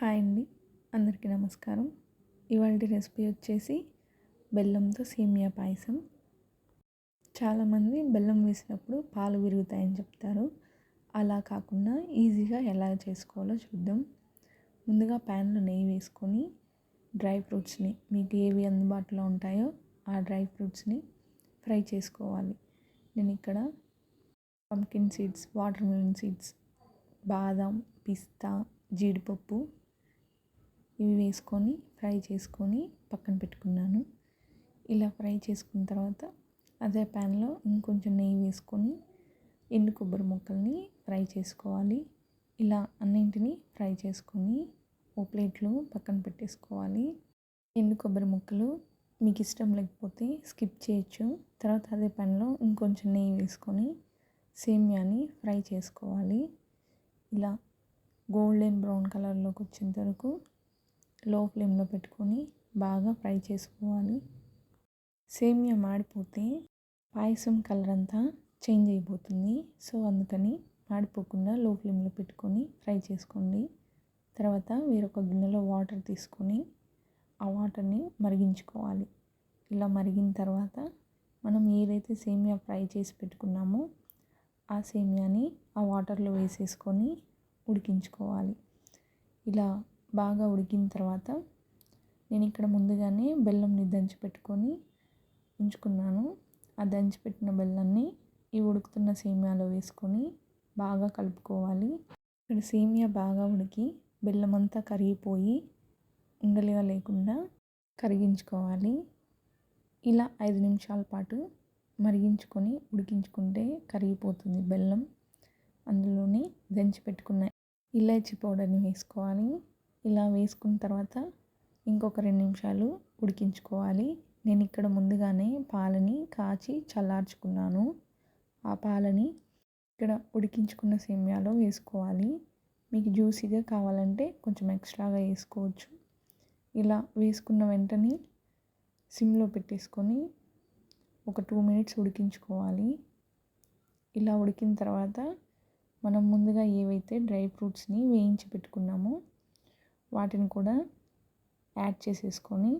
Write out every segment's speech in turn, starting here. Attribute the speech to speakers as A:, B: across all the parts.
A: Hi అండి. అందరికీ నమస్కారం. ఇవాళ రెసిపీ వచ్చేసి బెల్లంతో సేమియా పాయసం. చాలామంది బెల్లం వేసినప్పుడు పాలు విరుగుతాయని చెప్తారు. అలా కాకుండా ఈజీగా ఎలా చేసుకోవాలో చూద్దాం. ముందుగా ప్యాన్లో నెయ్యి వేసుకొని డ్రై ఫ్రూట్స్ని మీకు ఏవి అందుబాటులో ఉంటాయో ఆ డ్రై ఫ్రూట్స్ని ఫ్రై చేసుకోవాలి. నేను ఇక్కడ pumpkin seeds watermelon seeds బాదం పిస్తా జీడిపప్పు ఇవి వేసుకొని ఫ్రై చేసుకొని పక్కన పెట్టుకున్నాను. ఇలా ఫ్రై చేసుకున్న తర్వాత అదే ప్యాన్లో ఇంకొంచెం నెయ్యి వేసుకొని ఎండు కొబ్బరి ముక్కల్ని ఫ్రై చేసుకోవాలి. ఇలా అన్నింటినీ ఫ్రై చేసుకొని ఓ ప్లేట్లో పక్కన పెట్టేసుకోవాలి. ఎండు కొబ్బరి ముక్కలు మీకు ఇష్టం లేకపోతే స్కిప్ చేయొచ్చు. తర్వాత అదే ప్యాన్లో ఇంకొంచెం నెయ్యి వేసుకొని సేమియాని ఫ్రై చేసుకోవాలి. ఇలా గోల్డెన్ బ్రౌన్ కలర్లోకి వచ్చేంత వరకు లో ఫ్లేమ్లో పెట్టుకొని బాగా ఫ్రై చేసుకోవాలి. సేమియా మాడిపోతే పాయసం కలర్ అంతా చేంజ్ అయిపోతుంది. సో అందుకని మాడిపోకుండా లో ఫ్లేమ్లో పెట్టుకొని ఫ్రై చేసుకోండి. తర్వాత వేరొక గిన్నెలో వాటర్ తీసుకొని ఆ వాటర్ని మరిగించుకోవాలి. ఇలా మరిగిన తర్వాత మనం ఏదైతే సేమియా ఫ్రై చేసి పెట్టుకున్నామో ఆ సేమియాని ఆ వాటర్లో వేసేసుకొని ఉడికించుకోవాలి. ఇలా బాగా ఉడికిన తర్వాత నేను ఇక్కడ ముందుగానే బెల్లంని దంచి పెట్టుకొని ఉంచుకున్నాను. ఆ దంచి పెట్టిన బెల్లాన్ని ఈ ఉడుకుతున్న సేమియాలో వేసుకొని బాగా కలుపుకోవాలి. ఇక్కడ సేమియా బాగా ఉడికి బెల్లం అంతా కరిగిపోయి ఉండలుగా లేకుండా కరిగించుకోవాలి. ఇలా ఐదు నిమిషాల పాటు మరిగించుకొని ఉడికించుకుంటే కరిగిపోతుంది బెల్లం. అందులోనే దంచి పెట్టుకున్న ఇలాచి పౌడర్ని వేసుకోవాలి. ఇలా వేసుకున్న తర్వాత ఇంకొక రెండు నిమిషాలు ఉడికించుకోవాలి. నేను ఇక్కడ ముందుగానే పాలని కాచి చల్లార్చుకున్నాను. ఆ పాలని ఇక్కడ ఉడికించుకున్న సేమ్యాలో వేసుకోవాలి. మీకు జ్యూసీగా కావాలంటే కొంచెం ఎక్స్ట్రాగా వేసుకోవచ్చు. ఇలా వేసుకున్న వెంటనే సిమ్లో పెట్టేసుకొని ఒక టూ మినిట్స్ ఉడికించుకోవాలి. ఇలా ఉడికిన తర్వాత మనం ముందుగా ఏవైతే డ్రై ఫ్రూట్స్ని వేయించి పెట్టుకున్నామో వాటిని కూడా యాడ్ చేసేసుకొని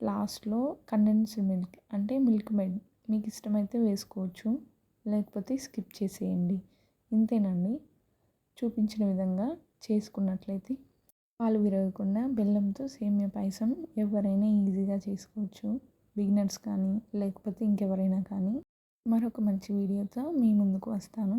A: లాస్ట్లో కండెన్స్డ్ మిల్క్ అంటే మిల్క్ మెడ్ మీకు ఇష్టమైతే వేసుకోవచ్చు లేకపోతే స్కిప్ చేసేయండి. ఇంతేనండి. చూపించిన విధంగా చేసుకున్నట్లయితే పాలు విరగకుండా బెల్లంతో సేమియా పాయసం ఎవరైనా ఈజీగా చేసుకోవచ్చు. బిగినర్స్ కానీ లేకపోతే ఇంకెవరైనా కానీ. మరొక మంచి వీడియోతో మీ ముందుకు వస్తాను.